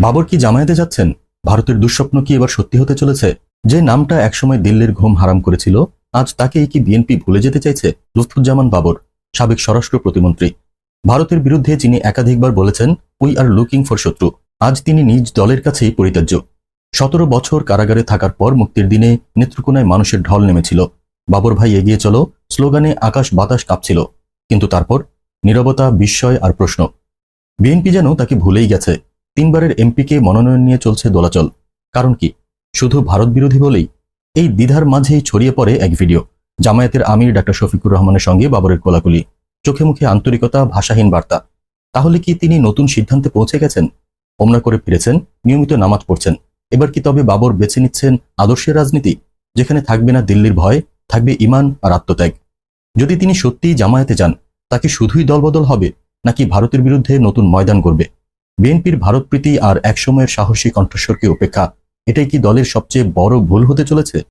বাবর কি জামায়াতে যাচ্ছেন? ভারতের দুঃস্বপ্ন কি এবার সত্যি হতে চলেছে? যে নামটা একসময় দিল্লির ঘুম হারাম করেছিল, আজ তাকেই কি বিএনপি ভুলে যেতে চাইছে? লুৎফুজ্জামান বাবর, সাবেক স্বরাষ্ট্র প্রতিমন্ত্রী। ভারতের বিরুদ্ধে যিনি একাধিকবার বলেছেন উই আর লুকিং ফর শত্রু। আজ তিনি নিজ দলের কাছেই পরিত্যাজ্য। সতেরো বছর কারাগারে থাকার পর মুক্তির দিনে নেত্রকোনায় মানুষের ঢল নেমেছিল। বাবর ভাই এগিয়ে চলো, স্লোগানে আকাশ বাতাস কাঁপছিল। কিন্তু তারপর, নীরবতা, বিস্ময় আর প্রশ্ন। বিএনপি যেন তাকে ভুলেই গেছে। তিনবারের এমপিকে মনোনয়ন নিয়ে চলছে দোলাচল। কারণ কি? শুধু ভারত বিরোধী বলেই। এই দ্বিধার মাঝেই ছড়িয়ে পড়ে এক ভিডিও। জামায়াতের আমির ডাক্তার শফিকুর রহমানের সঙ্গে বাবরের কোলাকুলি। চোখে মুখে আন্তরিকতা, ভাষাহীন বার্তা। তাহলে কি তিনি নতুন সিদ্ধান্তে পৌঁছে গেছেন? ওমরা করে ফিরেছেন, নিয়মিত নামাজ পড়ছেন। এবার কি তবে বাবর বেছে নিচ্ছেন আদর্শের রাজনীতি? যেখানে থাকবে না দিল্লির ভয়, থাকবে ইমান আর আত্মত্যাগ। যদি তিনি সত্যিই জামায়াতে যান তাকে শুধুই দলবদল হবে, নাকি ভারতের বিরুদ্ধে নতুন ময়দান করবে বিএনপির ভারতপ্রীতি আর একসময়ের সাহসী কণ্ঠস্বরকে উপেক্ষা, এটাই কি দলের সবচেয়ে বড় ভুল হতে চলেছে?